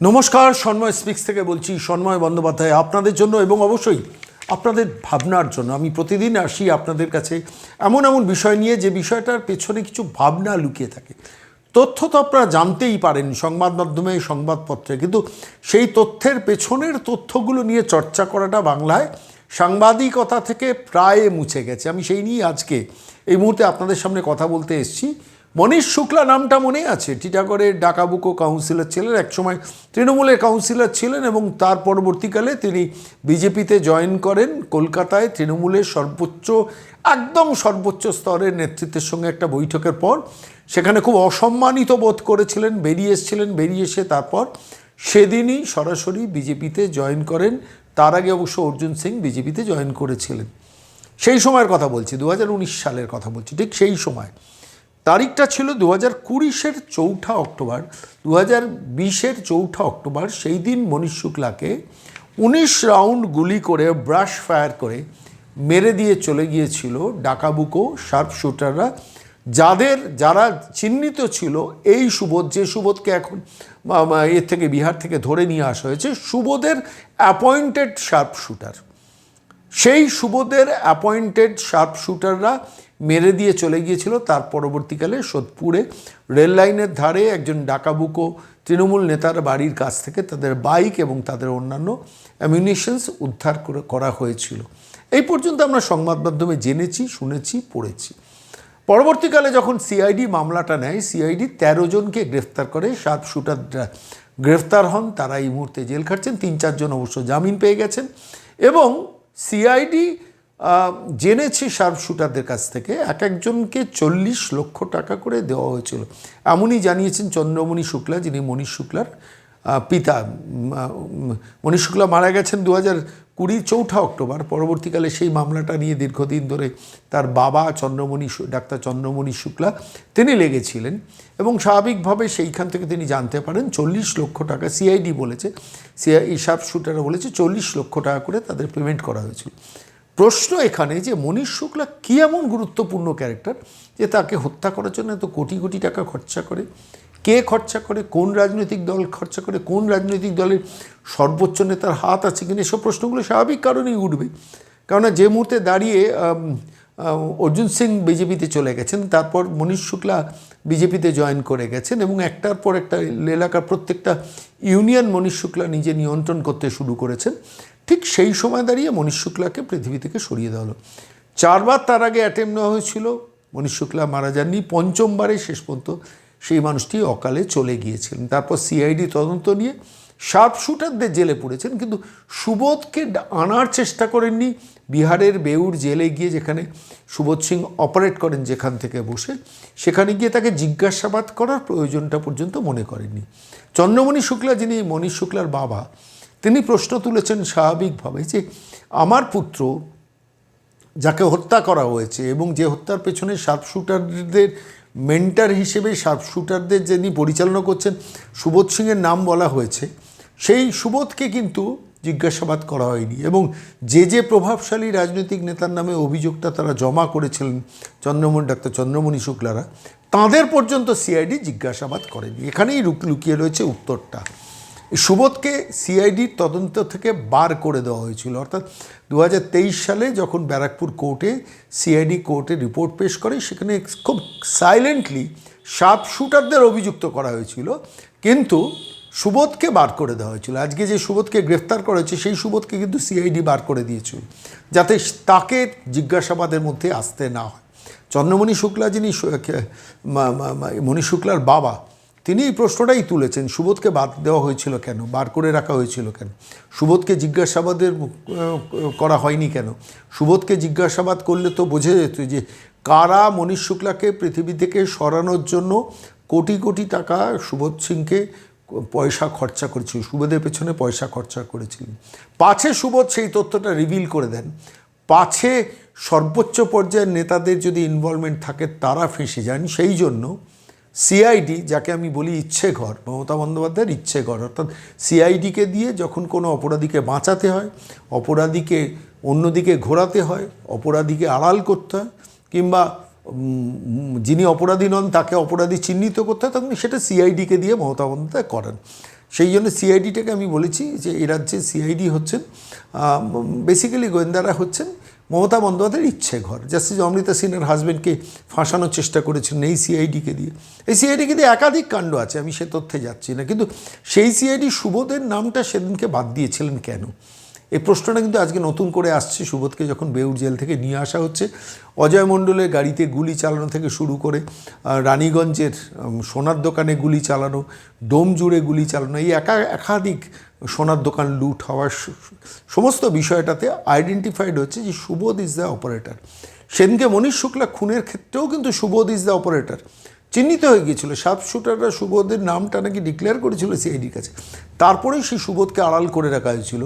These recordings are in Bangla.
নমস্কার, সন্ময় স্পিক্স থেকে বলছি, সন্ময় বন্দ্যোপাধ্যায় আপনাদের জন্য এবং অবশ্যই আপনাদের ভাবনার জন্য। আমি প্রতিদিন আসি আপনাদের কাছে এমন এমন বিষয় নিয়ে যে বিষয়টার পেছনে কিছু ভাবনা লুকিয়ে থাকে। তথ্য তো আপনারা জানতেই পারেন সংবাদ মাধ্যমে, সংবাদপত্রে, কিন্তু সেই তথ্যের পেছনের তথ্যগুলো নিয়ে চর্চা করাটা বাংলায় সাংবাদিকতা থেকে প্রায় মুছে গেছে। আমি সেই নিয়ে আজকে এই মুহূর্তে আপনাদের সামনে কথা বলতে এসেছি। মনীষ শুক্লা নামটা মনে আছে। টিটাগড়ের ডাকাবুকো কাউন্সিলর ছিলেন। একসময় তৃণমূলের কাউন্সিলর ছিলেন এবং তার পরবর্তীকালে তিনি বিজেপিতে জয়েন করেন। কলকাতায় তৃণমূলের সর্বোচ্চ, একদম সর্বোচ্চ স্তরের নেতৃত্বের সঙ্গে একটা বৈঠকের পর সেখানে খুব অসম্মানিত বোধ করেছিলেন, বেরিয়ে এসেছিলেন, বেরিয়ে এসে তারপর সেদিনই সরাসরি বিজেপিতে জয়েন করেন। তার আগে অবশ্য অর্জুন সিং বিজেপিতে জয়েন করেছিলেন। সেই সময়ের কথা বলছি, দু হাজার উনিশ সালের কথা বলছি, ঠিক সেই সময়। তারিখটা ছিল দু হাজার কুড়িশের চৌঠা অক্টোবর। দু হাজার বিশের চৌঠা অক্টোবর, সেই দিন মনীষ শুক্লাকে উনিশ রাউন্ড গুলি করে ব্রাশ ফায়ার করে মেরে দিয়ে চলে গিয়েছিল ডাকাবুকো শার্প শুটাররা যাদের যারা চিহ্নিত ছিল এই সুবোধ, যে সুবোধকে এখন এর থেকে বিহার থেকে ধরে নিয়ে আসা হয়েছে, সুবোধের অ্যাপয়েন্টেড শার্প শুটার সেই সুবোধের অ্যাপয়েন্টেড শার্প শুটাররা মেরে দিয়ে চলে গিয়েছিল। তার পরবর্তীকালে সোদপুরে রেল লাইনের ধারে একজন ডাকাবুকো তৃণমূল নেতার বাড়ির কাছ থেকে তাদের বাইক এবং তাদের অন্যান্য অ্যামিউনিশনস উদ্ধার করে করা হয়েছিল। এই পর্যন্ত আমরা সংবাদ মাধ্যমে জেনেছি, শুনেছি, পড়েছি। পরবর্তীকালে যখন সিআইডি মামলাটা নেয় সিআইডি তেরো জনকে গ্রেফতার করে। সাত শুটাররা গ্রেফতার হন, তারা এই মুহূর্তে জেল খাটছেন। তিন চারজন অবশ্য জামিন পেয়ে গেছেন এবং সিআইডি জেনেছে শার্প শুটারদের কাছ থেকে এক একজনকে চল্লিশ লক্ষ টাকা করে দেওয়া হয়েছিল। এমনই জানিয়েছেন চন্দ্রমণি শুক্লা, যিনি মনীষ শুক্লার পিতা। মনীষ শুক্লা মারা গেছেন দু হাজার কুড়ি চৌঠা অক্টোবর। পরবর্তীকালে সেই মামলাটা নিয়ে দীর্ঘদিন ধরে তার বাবা চন্দ্রমণি ডাক্তার চন্দ্রমণি শুক্লা, তিনি লেগেছিলেন এবং স্বাভাবিকভাবে সেইখান থেকে তিনি জানতে পারেন চল্লিশ লক্ষ টাকা, সিআইডি বলেছে, সিআই শার্প শুটাররা বলেছে চল্লিশ লক্ষ টাকা করে তাদের পেমেন্ট করা হয়েছিল। প্রশ্ন এখানে যে মনীষ শুক্লা কী এমন গুরুত্বপূর্ণ ক্যারেক্টার যে তাকে হত্যা করার জন্য এত কোটি কোটি টাকা খরচা করে? কে খরচা করে? কোন রাজনৈতিক দল খরচা করে? কোন রাজনৈতিক দলের সর্বোচ্চ নেতার হাত আছে কিনা? এসব প্রশ্নগুলো স্বাভাবিক কারণেই উঠবে। কেননা যে মুহূর্তে দাঁড়িয়ে অর্জুন সিং বিজেপিতে চলে গেছেন, তারপর মনীষ শুক্লা বিজেপিতে জয়েন করে গেছেন এবং একটার পর একটা এলাকার প্রত্যেকটা ইউনিয়ন মনীষ শুক্লা নিজে নিয়ন্ত্রণ করতে শুরু করেছেন। ঠিক সেই সময় দাঁড়িয়ে মনীষ শুক্লাকে পৃথিবী থেকে সরিয়ে দেওয়া হলো। চারবার তার আগে অ্যাটেম্প নেওয়া হয়েছিল। মনীষ শুক্লা মারা যাননি। পঞ্চমবারে শেষ পর্যন্ত সেই মানুষটি অকালে চলে গিয়েছিলেন। তারপর সিআইডি তদন্ত নিয়ে শার্প শুটারদের জেলে পড়েছেন। কিন্তু সুবোধকে আনার চেষ্টা করেননি। বিহারের বেউর জেলে গিয়ে যেখানে সুবোধ সিং অপারেট করেন যেখান থেকে বসে, সেখানে গিয়ে তাকে জিজ্ঞাসাবাদ করার প্রয়োজনটা পর্যন্ত মনে করেননি। চন্দ্রমণি শুক্লা, যিনি মনীষ শুক্লার বাবা তিনি প্রশ্ন তুলেছেন স্বাভাবিকভাবে যে আমার পুত্র যাকে হত্যা করা হয়েছে এবং যে হত্যার পেছনে শার্প শুটারদের মেন্টার হিসেবে শার্প শুটারদের যিনি পরিচালনা করছেন, সুবোধ সিংয়ের নাম বলা হয়েছে, সেই সুবোধকে কিন্তু জিজ্ঞাসাবাদ করা হয়নি এবং যে যে প্রভাবশালী রাজনৈতিক নেতার নামে অভিযোগটা তারা জমা করেছিলেন চন্দ্রমণি ডাক্তার চন্দ্রমণি শুক্লারা, তাঁদের পর্যন্ত সিআইডি জিজ্ঞাসাবাদ করেনি। এখানেই লুক- লুকিয়ে রয়েছে উত্তরটা। সুবোধকে সিআইডির তদন্ত থেকে বার করে দেওয়া হয়েছিল। অর্থাৎ দু হাজার তেইশ সালে যখন ব্যারাকপুর কোর্টে সিআইডি কোর্টে রিপোর্ট পেশ করে, সেখানে খুব সাইলেন্টলি শার্প শুটারদের অভিযুক্ত করা হয়েছিল। কিন্তু সুবোধকে বার করে দেওয়া হয়েছিল। আজকে যে সুবোধকে গ্রেফতার করা হয়েছে, সেই সুবোধকে কিন্তু সিআইডি বার করে দিয়েছিল, যাতে তাকে জিজ্ঞাসাবাদের মধ্যে আসতে না হয়। চন্দ্রমণি শুক্লা যিনি মণি শুক্লার বাবা তিনি এই প্রশ্নটাই তুলেছেন, সুবোধকে বাদ দেওয়া হয়েছিল কেন? বার করে রাখা হয়েছিল কেন? সুবোধকে জিজ্ঞাসাবাদের করা হয়নি কেন? সুবোধকে জিজ্ঞাসাবাদ করলে তো বোঝা যেত যে কারা মনীষ শুক্লাকে পৃথিবী থেকে সরানোর জন্য কোটি কোটি টাকা সুবোধ সিংকে পয়সা খরচা করেছিল, সুবোধের পেছনে পয়সা খরচা করেছিলেন। পাছে সুবোধ সেই তথ্যটা রিভিল করে দেন। পাছে সর্বোচ্চ পর্যায়ের নেতাদের যদি ইনভলভমেন্ট থাকে, তারা ফেঁসে যান। সেই জন্য সিআইডি যাকে আমি বলি ইচ্ছে ঘর, মমতা বন্দ্যোপাধ্যায়ের ইচ্ছে ঘর, অর্থাৎ সিআইডিকে দিয়ে যখন কোনো অপরাধীকে বাঁচাতে হয়, অপরাধীকে অন্যদিকে ঘোরাতে হয়, অপরাধীকে আড়াল করতে হয়, কিংবা যিনি অপরাধী নন, তাকে অপরাধী চিহ্নিত করতে হয়, তখন সেটা সিআইডিকে দিয়ে মমতা বন্দ্যোপাধ্যায় করেন। সেই জন্য সিআইডিটাকে আমি বলেছি যে, এই রাজ্যে সিআইডি হচ্ছেন বেসিক্যালি গোয়েন্দারা হচ্ছেন মমতা বন্দ্যোপাধ্যায়ের ইচ্ছে ঘর। জাস্টিস অমৃতা সিনহার হাজব্যান্ডকে ফাঁসানোর চেষ্টা করেছিলেন এই সিআইডিকে দিয়ে। এই সিআইডিকে দিয়ে একাধিক কাণ্ড আছে, আমি সে তথ্যে যাচ্ছি না। কিন্তু সেই সিআইডি সুবোধের নামটা সেদিনকে বাদ দিয়েছিলেন কেন? এই প্রশ্নটা কিন্তু আজকে নতুন করে আসছে সুবোধকে যখন বেউর জেল থেকে নিয়ে আসা হচ্ছে। অজয় মণ্ডলের গাড়িতে গুলি চালানো থেকে শুরু করে রানীগঞ্জের সোনার দোকানে গুলি চালানো, ডোম জুড়ে গুলি চালানো, এই একা একাধিক সোনার দোকান লুট হওয়ার সমস্ত বিষয়টাতে আইডেন্টিফাইড হচ্ছে যে সুবোধ ইজ দ্য অপারেটর সেদিনকে মনীষ শুক্লা খুনের ক্ষেত্রেও কিন্তু সুবোধ ইজ দ্য অপারেটর চিহ্নিত হয়ে গিয়েছিল। সাব শুটাররা সুবোধের নামটা নাকি ডিক্লেয়ার করেছিল সিআইডির কাছে। তারপরেই সেই সুবোধকে আড়াল করে রাখা হয়েছিল।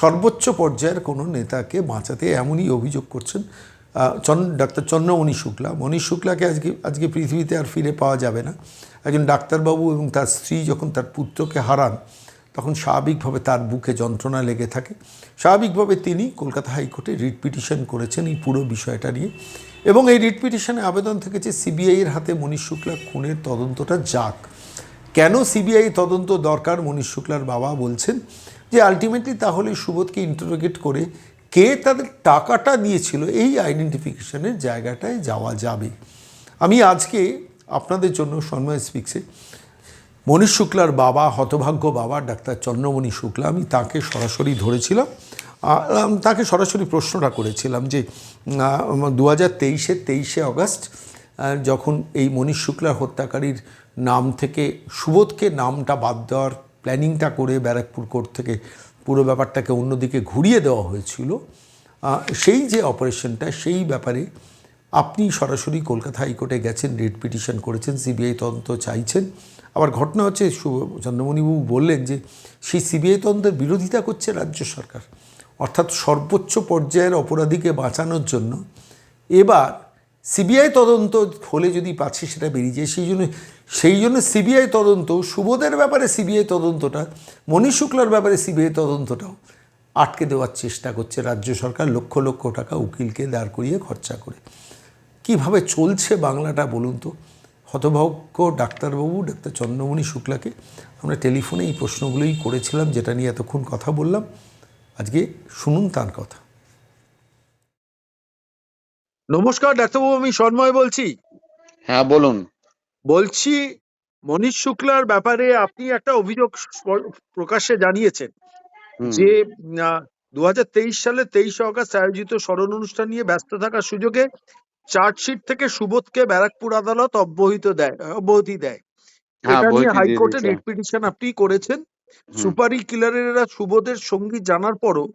সর্বোচ্চ পর্যায়ের কোনো নেতাকে বাঁচাতে এমনই অভিযোগ করছেন ডাক্তার চন্দ্রমণি শুক্লা। মনীষ শুক্লাকে আজকে আজকে পৃথিবীতে আর ফিরে পাওয়া যাবে না। একজন ডাক্তারবাবু এবং তার স্ত্রী যখন তার পুত্রকে হারান, তখন স্বাভাবিকভাবে তার বুকে যন্ত্রণা লেগে থাকে। স্বাভাবিকভাবে তিনি কলকাতা হাইকোর্টে রিট পিটিশন করেছেন এই পুরো বিষয়টা নিয়ে। এবং এই রিট পিটিশনে আবেদন থেকেছে সিবিআইয়ের হাতে মনীষ শুক্লা খুনের তদন্তটা যাক। কেন সিবিআই তদন্ত দরকার? মনীষ শুক্লার বাবা বলছেন যে আলটিমেটলি তাহলে সুবোধকে ইন্টারোগেট করে কে তাদের টাকাটা দিয়েছিল এই আইডেন্টিফিকেশনের জায়গাটায় যাওয়া যাবে। আমি আজকে আপনাদের জন্য সন্ময় স্পিক্সে মনীষ শুক্লার বাবা, হতভাগ্য বাবা, ডাক্তার চন্দ্রমণি শুক্লা, আমি তাকে সরাসরি ধরেছিলাম। তাকে সরাসরি প্রশ্নটা করেছিলাম যে দু হাজার তেইশে তেইশে অগস্ট যখন এই মনীষ শুক্লার হত্যাকারীর নাম থেকে সুবোধকে নামটা বাদ দেওয়ার প্ল্যানিংটা করে ব্যারাকপুর কোর্ট থেকে পুরো ব্যাপারটাকে অন্যদিকে ঘুরিয়ে দেওয়া হয়েছিল সেই যে অপারেশনটা, সেই ব্যাপারে আপনি সরাসরি কলকাতা হাইকোর্টে গেছেন, রিট পিটিশন করেছেন, সিবিআই তদন্ত চাইছেন। আবার ঘটনা হচ্ছে চন্দ্রমণিবাবু বললেন যে, সেই সিবিআই তদন্তের বিরোধিতা করছে রাজ্য সরকার। অর্থাৎ সর্বোচ্চ পর্যায়ের অপরাধীকে বাঁচানোর জন্য এবার সিবিআই তদন্ত হলে যদি পাচ্ছে সেটা বেরিয়ে যায়, সেই জন্য সেই জন্য সিবিআই তদন্ত, সুবোধের ব্যাপারে সিবিআই তদন্তটা, মনীষ শুক্লার ব্যাপারে সিবিআই তদন্তটাও আটকে দেওয়ার চেষ্টা করছে রাজ্য সরকার, লক্ষ লক্ষ টাকা উকিলকে দাঁড় করিয়ে খরচা করে। কীভাবে চলছে বাংলাটা বলুন তো? হতভাগ্য ডাক্তারবাবু, ডাক্তার চন্দ্রমণি শুক্লাকে আমরা টেলিফোনে এই প্রশ্নগুলোই করেছিলাম, যেটা নিয়ে এতক্ষণ কথা বললাম। আজকে শুনুন তার কথা। নমস্কার ডাক্তারবাবু আমি সন্ময় বলছি। হ্যাঁ বলুন। বলছি মনীষ শুক্লার ব্যাপারে আপনি একটা অভিযোগ প্রকাশ্যে জানিয়েছেন যে দু হাজার তেইশ সালে তেইশে অগস্ট আয়োজিত স্মরণ অনুষ্ঠান নিয়ে ব্যস্ত থাকার সুযোগে চার্জশিট থেকে সুবোধকে ব্যারাকপুর আদালত অব্যাহত দেয় অব্যাহতি দেয়। হ্যাঁ এটা নিয়ে হাইকোর্টে রিট পিটিশন আপনি করেছেন। সুপারি কিলারেরা সুবোধের সঙ্গী জানার পরও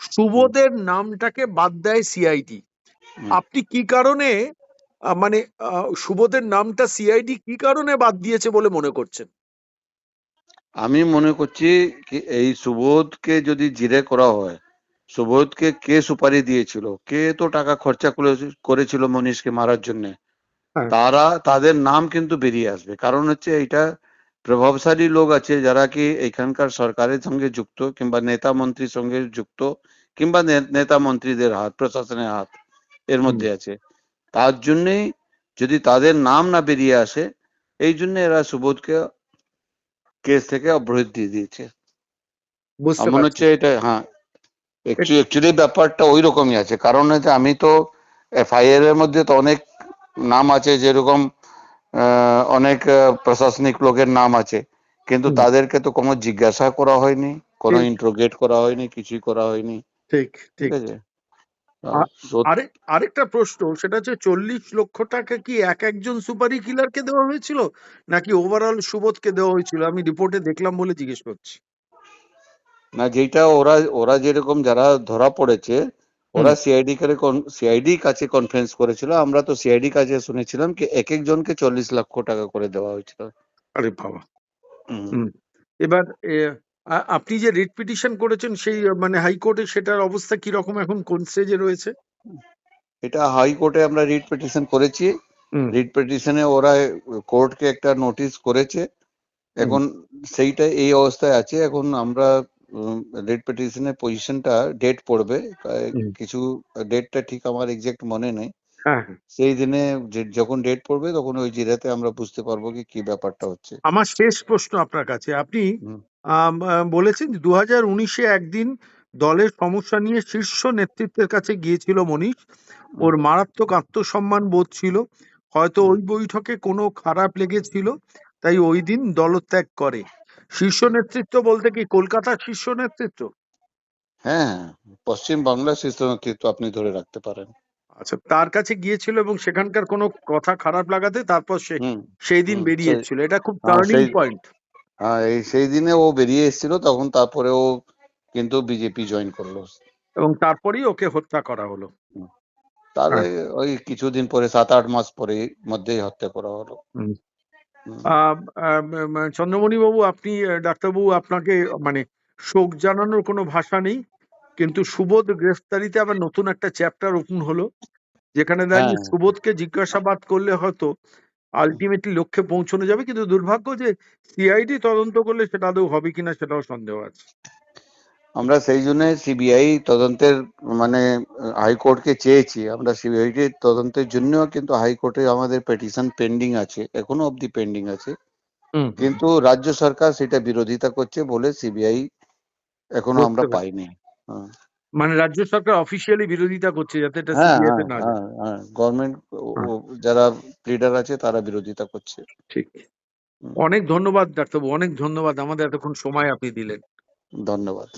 সুবোধের নামটাকে বাদ দেয় সিআইডি আপনি কি কারণে মানে সুবোধের নামটা সিআইডি কি কারণে বাদ দিয়েছে বলে মনে করছেন? আমি মনে করছি এই সুবোধকে যদি জিরে করা হয় সুবোধকে কে সুপারি দিয়েছিল? কে তো টাকা খরচা করে- করেছিল মনীষকে মারার জন্য? হ্যাঁ। তারা তাদের নাম কিন্তু বেরিয়ে আসবে। কারণ হচ্ছে এটা প্রভাবশালী লোক আছে যারা কি এখানকার সরকারের সঙ্গে যুক্ত কিংবা নেতা মন্ত্রীর সঙ্গে যুক্ত কিংবা নেতা মন্ত্রীদের হাত প্রশাসনের হাত এর মধ্যে আছে। তার জন্যই যদি তাদের নাম না বেরিয়ে আসে এই জন্য এরা সুবোধকে কেস থেকে অব্যাহতি দিয়ে দিয়েছে। মনে হচ্ছে এটা হ্যাঁ অ্যাকচুয়ালি ব্যাপারটা ওই রকমই আছে। কারণ হচ্ছে আমি তো এফআইআর এর মধ্যে তো অনেক নাম আছে যেরকম অনেক প্রশাসনিক লোকের নাম আছে কিন্তু তাদেরকে তো কোনো জিজ্ঞাসা করা হয়নি কোনো। ইন্ট্রোগেট করা হয়নি কিছুই করা হয়নি। ঠিক ঠিক। আছে? আরেক আরেকটা প্রশ্ন সেটা হচ্ছে চল্লিশ লক্ষ টাকা কি এক একজন সুপারি কিলারকে দেওয়া হয়েছিল নাকি ওভারঅল সুবোধকে দেওয়া হয়েছিল? আমি রিপোর্টে দেখলাম বলে জিজ্ঞেস করছি। না যেটা ওরা ওরা যেরকম যারা ধরা পড়েছে ওরা সিআইডি করে সিআইডি কাছে কনফারেন্স করেছিল আমরা তো সিআইডি কাছে শুনেছিলাম কি এক একজনকে চল্লিশ লক্ষ টাকা করে দেওয়া হয়েছিল। আরে বাবা। এবার আপনি যে রিট পিটিশন করেছেন সেই মানে হাইকোর্টে সেটার অবস্থা কি রকম এখন কোন স্টেজে রয়েছে? এটা হাইকোর্টে আমরা রিট পিটিশন করেছি। রিট পিটিশনে ওরা কোর্টকে একটা নোটিশ করেছে। এখন সেইটা এই অবস্থায় আছে। এখন আমরা রিট পিটিশনের পজিশনটা ডেট পড়বে। কিছু ডেটটা ঠিক আমার এক্সাক্ট মনে নেই। হ্যাঁ হ্যাঁ। সেই দিনে যখন ডেট পড়বে তখন ওই জিরাতে আমরা বুঝতে পারব কি কি ব্যাপারটা হচ্ছে। আমার শেষ প্রশ্ন আপনার কাছে। আপনি বলেছেন দু হাজার উনিশে একদিন দলের সমস্যা নিয়ে শীর্ষ নেতৃত্বের কাছে গিয়েছিল মনীষ। ওর মারাত্মক আত্মসম্মান বোধ ছিল। হয়তো ওই বৈঠকে কোনো খারাপ লেগেছিল। তাই ওই দিন দলত্যাগ করে। শীর্ষ নেতৃত্ব বলতে কি কলকাতার শীর্ষ নেতৃত্ব? হ্যাঁ পশ্চিম বাংলার শীর্ষ নেতৃত্ব আপনি ধরে রাখতে পারেন। আচ্ছা তার কাছে গিয়েছিল এবং সেখানকার কোনো কথা খারাপ লাগাতে তারপর সে সেই দিন হুম, বেরিয়ে এসেছিল। এটা খুব হ্যাঁ, টার্নিং পয়েন্ট হ্যাঁ এই সেই দিনে ও বেরিয়ে এসেছিল তখন তারপরে ও কিন্তু বিজেপি জয়েন করল। এবং তারপরেই ওকে হত্যা করা হলো। তার হ্যাঁ। ওই- কিছুদিন পরে সাত আট মাস পরে মধ্যেই হত্যা করা হলো। চন্দ্রমণি বাবু আপনি ডাক্তার ডাক্তারবাবু আপনাকে মানে শোক জানানোর কোনো ভাষা নেই কিন্তু সুবোধ গ্রেফতারিতে আবার নতুন একটা চ্যাপ্টার ওপেন হলো যেখানে দাঁড়িয়ে হ্যাঁ। সুবোধকে জিজ্ঞাসাবাদ করলে হয়তো আলটিমেটলি লক্ষ্যে পৌঁছানো যাবে কিন্তু দুর্ভাগ্য যে সিআইডি তদন্ত করলে সেটা আদৌ হবে কিনা সেটাও সন্দেহ আছে আমরা সেই জন্য সিবিআই তদন্তের মানে হাইকোর্টকে চেয়েছি। আমরা সিবিআই তদন্তের জন্য কিন্তু হাইকোর্টে আমাদের পিটিশন পেন্ডিং আছে এখনও অবধি পেন্ডিং আছে। কিন্তু রাজ্য সরকার সেটা বিরোধিতা করছে বলে সিবিআই এখনও আমরা পাইনি। হ্যাঁ। মানে রাজ্য সরকার অফিসিয়ালি বিরোধিতা করছে যাতে এটা হ্যাঁ সিবিআই হ্যাঁ না যায়। হ্যাঁ হ্যাঁ গভর্নমেন্ট হ্যাঁ। যারা লিডার আছে তারা বিরোধিতা করছে। ঠিক। অনেক ধন্যবাদ ডাক্তারবাবু অনেক ধন্যবাদ। আমাদের এতক্ষণ সময় আপনি দিলেন। ধন্যবাদ।